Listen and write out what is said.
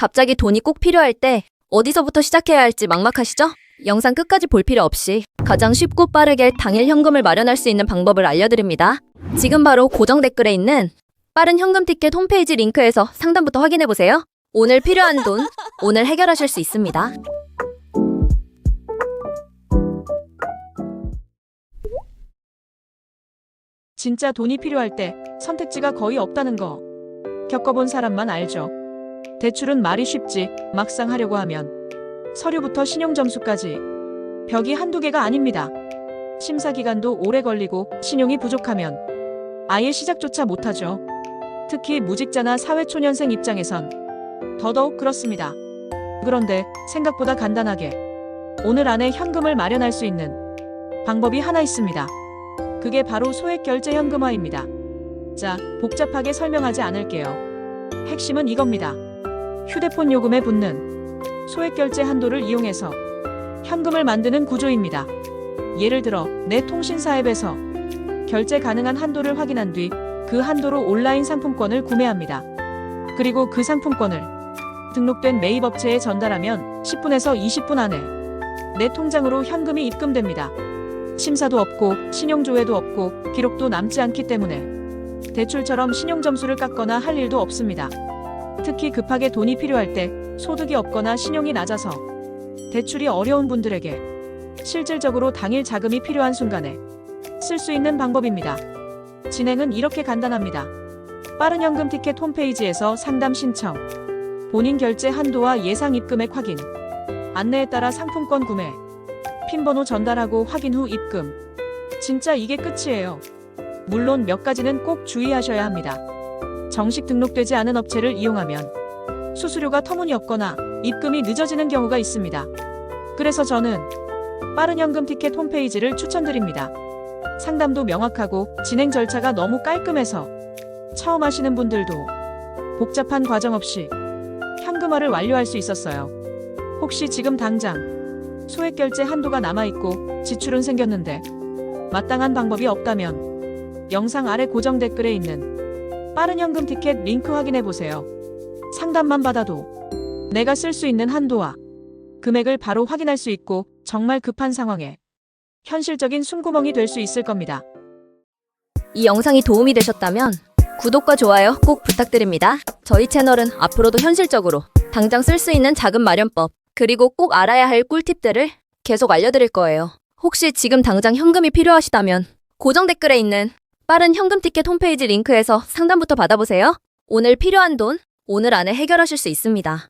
갑자기 돈이 꼭 필요할 때 어디서부터 시작해야 할지 막막하시죠? 영상 끝까지 볼 필요 없이 가장 쉽고 빠르게 당일 현금을 마련할 수 있는 방법을 알려드립니다. 지금 바로 고정 댓글에 있는 빠른 현금 티켓 홈페이지 링크에서 상담부터 확인해보세요. 오늘 필요한 돈, 오늘 해결하실 수 있습니다. 진짜 돈이 필요할 때 선택지가 거의 없다는 거. 겪어본 사람만 알죠. 대출은 말이 쉽지 막상 하려고 하면 서류부터 신용점수까지 벽이 한두 개가 아닙니다. 심사 기간도 오래 걸리고 신용이 부족하면 아예 시작조차 못하죠. 특히 무직자나 사회초년생 입장에선 더더욱 그렇습니다. 그런데 생각보다 간단하게 오늘 안에 현금을 마련할 수 있는 방법이 하나 있습니다. 그게 바로 소액 결제 현금화입니다. 자, 복잡하게 설명하지 않을게요. 핵심은 이겁니다. 휴대폰 요금에 붙는 소액 결제 한도를 이용해서 현금을 만드는 구조입니다. 예를 들어 내 통신사 앱에서 결제 가능한 한도를 확인한 뒤 그 한도로 온라인 상품권을 구매합니다. 그리고 그 상품권을 등록된 매입 업체에 전달하면 10분에서 20분 안에 내 통장으로 현금이 입금됩니다. 심사도 없고 신용조회도 없고 기록도 남지 않기 때문에 대출처럼 신용점수를 깎거나 할 일도 없습니다. 특히 급하게 돈이 필요할 때 소득이 없거나 신용이 낮아서 대출이 어려운 분들에게 실질적으로 당일 자금이 필요한 순간에 쓸 수 있는 방법입니다. 진행은 이렇게 간단합니다. 빠른 현금 티켓 홈페이지에서 상담 신청, 본인 결제 한도와 예상 입금액 확인, 안내에 따라 상품권 구매, 핀 번호 전달하고 확인 후 입금. 진짜 이게 끝이에요. 물론 몇 가지는 꼭 주의하셔야 합니다. 정식 등록되지 않은 업체를 이용하면 수수료가 터무니없거나 입금이 늦어지는 경우가 있습니다. 그래서 저는 빠른 현금 티켓 홈페이지를 추천드립니다. 상담도 명확하고 진행 절차가 너무 깔끔해서 처음 하시는 분들도 복잡한 과정 없이 현금화를 완료할 수 있었어요. 혹시 지금 당장 소액 결제 한도가 남아있고 지출은 생겼는데 마땅한 방법이 없다면 영상 아래 고정 댓글에 있는 빠른 현금 티켓 링크 확인해 보세요. 상담만 받아도 내가 쓸 수 있는 한도와 금액을 바로 확인할 수 있고 정말 급한 상황에 현실적인 숨구멍이 될 수 있을 겁니다. 이 영상이 도움이 되셨다면 구독과 좋아요 꼭 부탁드립니다. 저희 채널은 앞으로도 현실적으로 당장 쓸 수 있는 자금 마련법 그리고 꼭 알아야 할 꿀팁들을 계속 알려드릴 거예요. 혹시 지금 당장 현금이 필요하시다면 고정 댓글에 있는 빠른 현금 티켓 홈페이지 링크에서 상담부터 받아보세요. 오늘 필요한 돈 오늘 안에 해결하실 수 있습니다.